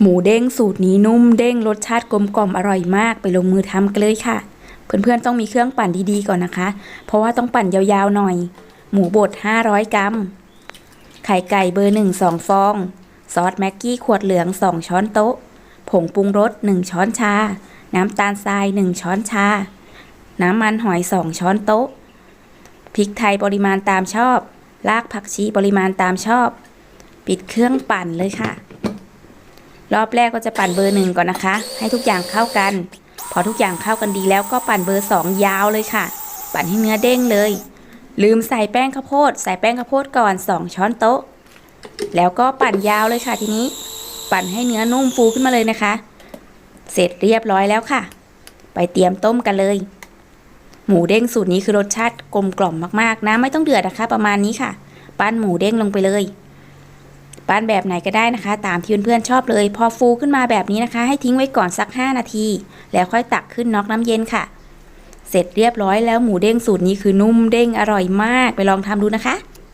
หมูเด้งสูตรนี้นุ่มเด้งรสชาติกลมกล่อมอร่อยมากไปลงมือทำกันเลยค่ะ เพื่อนๆต้องมีเครื่องปั่นดีๆก่อนนะคะ เพราะว่าต้องปั่นยาวๆหน่อย หมูบด 500 กรัม ไข่ไก่เบอร์หนึ่งสองฟอง ซอสแม็กกี้ขวดเหลือง2ช้อนโต๊ะ ผงปรุงรส1ช้อนชา น้ำตาลทราย1ช้อนชา น้ำมันหอย2ช้อนโต๊ะ พริกไทยปริมาณตามชอบ รากผักชีปริมาณตามชอบ ปิดเครื่องปั่นเลยค่ะ รอบแรกก็จะปั่นเบอร์หนึ่งก่อนนะคะ ให้ทุกอย่างเข้ากัน พอทุกอย่างเข้ากันดีแล้วก็ปั่นเบอร์สองยาวเลยค่ะ ปั่นให้เนื้อเด้งเลย ลืมใส่แป้งข้าวโพด ใส่แป้งข้าวโพดก่อน 2 ช้อนโต๊ะ แล้วก็ปั่นยาวเลยค่ะทีนี้ ปั่นให้เนื้อนุ่มฟูขึ้นมาเลยนะคะ เสร็จเรียบร้อยแล้วค่ะ ไปเตรียมต้มกันเลย หมูเด้งสูตรนี้คือรสชาติกลมกล่อมมากๆนะไม่ต้องเดือดนะคะ ประมาณนี้ค่ะ ปั้นหมูเด้งลงไปเลย ปั้นแบบไหนก็ได้นะคะ ตามที่เพื่อนๆชอบเลย พอฟูขึ้นมาแบบนี้นะคะ ให้ทิ้งไว้ก่อนสัก 5 นาที แล้วค่อยตักขึ้นน็อกน้ำเย็นค่ะ เสร็จเรียบร้อยแล้วหมูเด้งสูตรนี้คือนุ่มเด้งอร่อยมากไปลองทำดูนะคะ